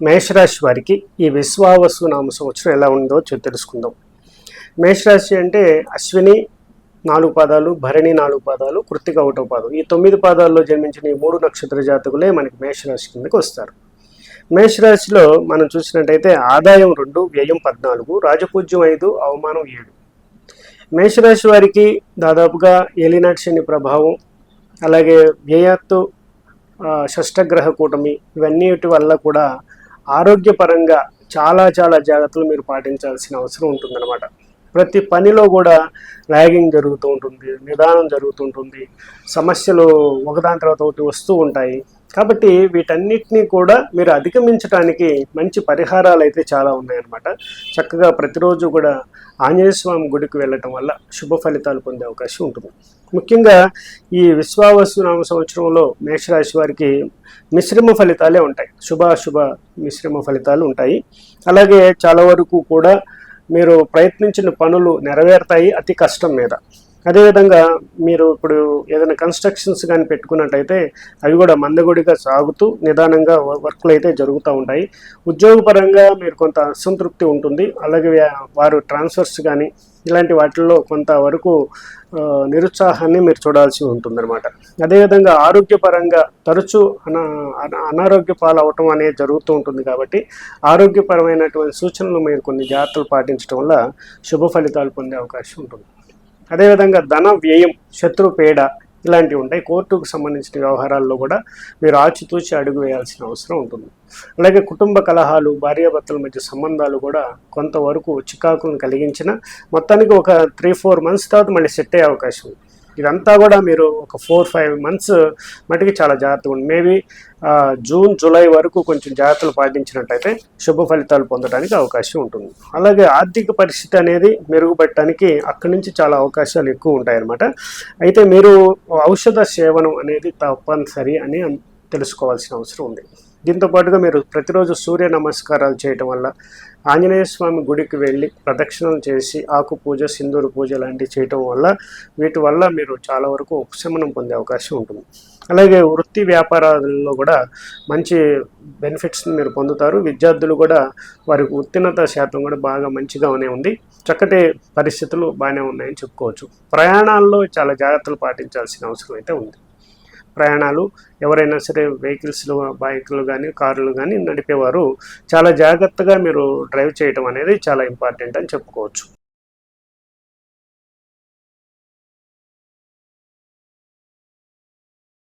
మేషరాశి వారికి ఈ విశ్వావసు నామ సంవత్సరం ఎలా ఉందో తెలుసుకుందాం. మేషరాశి అంటే అశ్విని నాలుగు పాదాలు భరణి నాలుగు పాదాలు కృత్తిక ఒకటో పాదం. ఈ తొమ్మిది పాదాల్లో జన్మించిన ఈ మూడు నక్షత్ర జాతకులే మనకి మేషరాశి కిందకి వస్తారు. మేషరాశిలో మనం చూసినట్టయితే ఆదాయం రెండు వ్యయం పద్నాలుగు రాజపూజ్యం ఐదు అవమానం ఏడు. మేషరాశి వారికి దాదాపుగా ఏలినాటి శని ప్రభావం అలాగే వ్యయత్తు షష్ఠగ్రహ షష్టగ్రహ కూటమి ఇవన్నిటి వల్ల కూడా ఆరోగ్యపరంగా చాలా చాలా జాగ్రత్తలు మీరు పాటించాల్సిన అవసరం ఉంటుందన్నమాట. ప్రతి పనిలో కూడా ర్యాగింగ్ జరుగుతూ ఉంటుంది నిదానం జరుగుతుంటుంది సమస్యలు ఒకదాని తర్వాత ఒకటి వస్తూ ఉంటాయి. కాబట్టి వీటన్నిటినీ కూడా మీరు అధిగమించడానికి మంచి పరిహారాలు అయితే చాలా ఉన్నాయన్నమాట. చక్కగా ప్రతిరోజు కూడా ఆంజనేయ స్వామి గుడికి వెళ్ళటం వల్ల శుభ ఫలితాలు పొందే అవకాశం ఉంటుంది. ముఖ్యంగా ఈ విశ్వావసునామ సంవత్సరంలో మేషరాశి వారికి మిశ్రమ ఫలితాలే ఉంటాయి. శుభాశుభ మిశ్రమ ఫలితాలు ఉంటాయి. అలాగే చాలా వరకు కూడా మీరు ప్రయత్నించిన పనులు నెరవేరుతాయి అతి కష్టం మీద. అదేవిధంగా మీరు ఇప్పుడు ఏదైనా కన్స్ట్రక్షన్స్ కానీ పెట్టుకున్నట్టయితే అవి కూడా మందగుడిగా సాగుతూ నిదానంగా వ- వర్క్లు అయితే జరుగుతూ ఉంటాయి. ఉద్యోగపరంగా మీరు కొంత అసంతృప్తి ఉంటుంది. అలాగే వారు ట్రాన్స్ఫర్స్ కానీ ఇలాంటి వాటిల్లో కొంతవరకు నిరుత్సాహాన్ని మీరు చూడాల్సి ఉంటుందన్నమాట. అదేవిధంగా ఆరోగ్యపరంగా తరచూ అనా అనా- అనారోగ్య పాలవటం అనేది జరుగుతూ ఉంటుంది కాబట్టి ఆరోగ్యపరమైనటువంటి సూచనలు మీరు కొన్ని జాగ్రత్తలు పాటించడం వల్ల శుభ ఫలితాలు పొందే అవకాశం ఉంటుంది. అదేవిధంగా ధన వ్యయం శత్రు పేడ ఇలాంటివి ఉంటాయి. కోర్టుకు సంబంధించిన వ్యవహారాల్లో కూడా మీరు ఆచితూచి అడుగు వేయాల్సిన అవసరం ఉంటుంది. అలాగే కుటుంబ కలహాలు భార్యాభర్తల మధ్య సంబంధాలు కూడా కొంతవరకు చికాకులను కలిగించిన మొత్తానికి ఒక త్రీ ఫోర్ మంత్స్ తర్వాత మళ్ళీ సెట్ అయ్యే అవకాశం ఉంది. ఇదంతా కూడా మీరు ఒక ఫోర్ ఫైవ్ మంత్స్ మటుకి చాలా జాగ్రత్తగా ఉంది మేబీ జూన్ జూలై వరకు కొంచెం జాగ్రత్తలు పాటించినట్టయితే శుభ ఫలితాలు పొందడానికి అవకాశం ఉంటుంది. అలాగే ఆర్థిక పరిస్థితి అనేది మెరుగుపడటానికి అక్కడి నుంచి చాలా అవకాశాలు ఎక్కువ ఉంటాయన్నమాట. అయితే మీరు ఔషధ సేవనం అనేది తప్పనిసరి అని తెలుసుకోవాల్సిన అవసరం ఉంది. దీంతో పాటుగా మీరు ప్రతిరోజు సూర్య నమస్కారాలు చేయటం వల్ల ఆంజనేయ స్వామి గుడికి వెళ్ళి ప్రదక్షిణలు చేసి ఆకు పూజ సింధూరు పూజ లాంటివి చేయటం వల్ల వీటి వల్ల మీరు చాలా వరకు ఉపశమనం పొందే అవకాశం ఉంటుంది. అలాగే వృత్తి వ్యాపారాలలో కూడా మంచి బెనిఫిట్స్ని మీరు పొందుతారు. విద్యార్థులు కూడా వారికి ఉత్తీర్ణత శాతం కూడా బాగా మంచిగానే ఉంది. చక్కటి పరిస్థితులు బాగానే ఉన్నాయని చెప్పుకోవచ్చు. ప్రయాణాల్లో చాలా జాగ్రత్తలు పాటించాల్సిన అవసరం అయితే ఉంది. ప్రయాణాలు ఎవరైనా సరే వెహికల్స్లో బైకులు కానీ కార్లు కానీ నడిపేవారు చాలా జాగ్రత్తగా మీరు డ్రైవ్ చేయడం అనేది చాలా ఇంపార్టెంట్ అని చెప్పుకోవచ్చు.